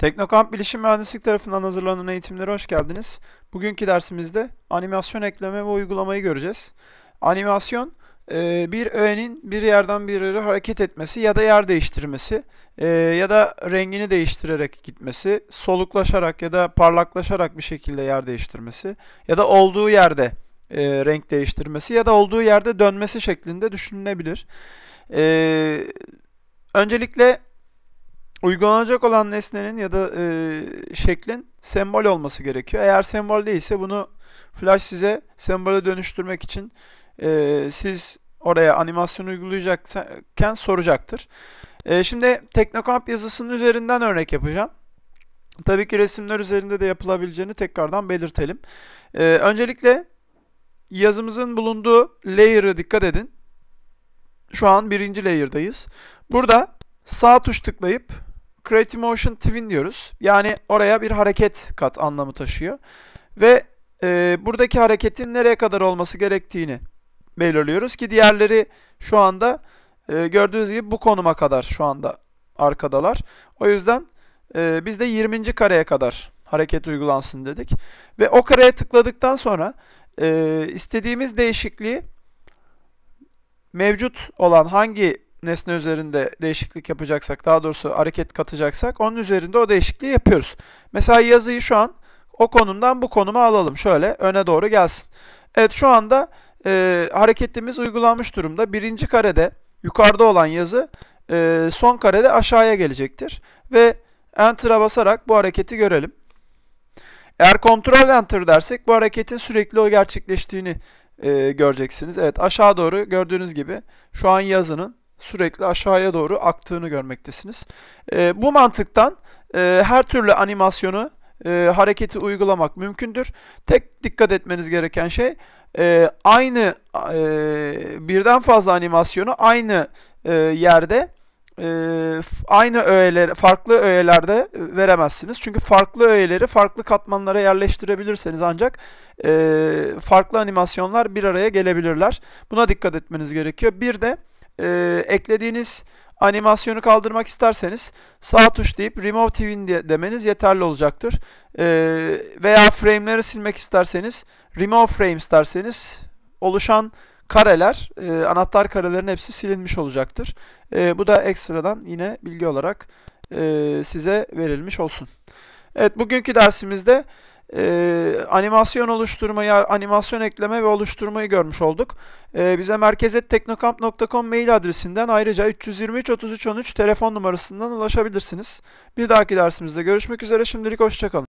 Teknokamp Bilişim Mühendislik tarafından hazırlanan eğitimlere hoş geldiniz. Bugünkü dersimizde animasyon ekleme ve uygulamayı göreceğiz. Animasyon, e, bir öğenin bir yerden bir yere hareket etmesi ya da yer değiştirmesi e, ya da rengini değiştirerek gitmesi, soluklaşarak ya da parlaklaşarak bir şekilde yer değiştirmesi ya da olduğu yerde e, renk değiştirmesi ya da olduğu yerde dönmesi şeklinde düşünülebilir. Öncelikle uygulanacak olan nesnenin ya da e, şeklin sembol olması gerekiyor. Eğer sembol değilse bunu Flash size sembole dönüştürmek için e, siz oraya animasyon uygulayacakken soracaktır. E, şimdi Teknokamp yazısının üzerinden örnek yapacağım. Tabii ki resimler üzerinde de yapılabileceğini tekrardan belirtelim. E, öncelikle yazımızın bulunduğu layer'ı dikkat edin. Şu an birinci layer'dayız. Burada sağ tuş tıklayıp Create Motion Twin diyoruz. Yani oraya bir hareket kat anlamı taşıyor. Ve e, buradaki hareketin nereye kadar olması gerektiğini belirliyoruz ki diğerleri şu anda e, gördüğünüz gibi bu konuma kadar şu anda arkadalar. O yüzden e, biz de 20. kareye kadar hareket uygulansın dedik. Ve o kareye tıkladıktan sonra e, istediğimiz değişikliği mevcut olan hangi nesne üzerinde değişiklik yapacaksak, daha doğrusu hareket katacaksak onun üzerinde o değişikliği yapıyoruz. Mesela yazıyı şu an o konumdan bu konuma alalım. Şöyle öne doğru gelsin. Evet şu anda e, hareketimiz uygulanmış durumda. Birinci karede yukarıda olan yazı e, son karede aşağıya gelecektir. Ve Enter'a basarak bu hareketi görelim. Eğer Ctrl Enter dersek bu hareketin sürekli o gerçekleştiğini e, göreceksiniz. Evet aşağı doğru gördüğünüz gibi şu an yazının sürekli aşağıya doğru aktığını görmektesiniz. E, bu mantıktan e, her türlü animasyonu, e, hareketi uygulamak mümkündür. Tek dikkat etmeniz gereken şey e, aynı e, birden fazla animasyonu aynı e, yerde e, aynı öğeler, farklı öğelerde veremezsiniz. Çünkü farklı öğeleri farklı katmanlara yerleştirebilirseniz ancak e, farklı animasyonlar bir araya gelebilirler. Buna dikkat etmeniz gerekiyor. Bir de e, eklediğiniz animasyonu kaldırmak isterseniz sağ tuş deyip remove twin demeniz yeterli olacaktır. E, veya frame'leri silmek isterseniz remove frames derseniz oluşan kareler, e, anahtar karelerin hepsi silinmiş olacaktır. E, bu da ekstradan yine bilgi olarak e, size verilmiş olsun. Evet bugünkü dersimizde e, animasyon oluşturmayı, animasyon ekleme ve oluşturmayı görmüş olduk. E, bize merkezetteknokamp.com mail adresinden ayrıca 323 33 13 telefon numarasından ulaşabilirsiniz. Bir dahaki dersimizde görüşmek üzere. Şimdilik hoşçakalın.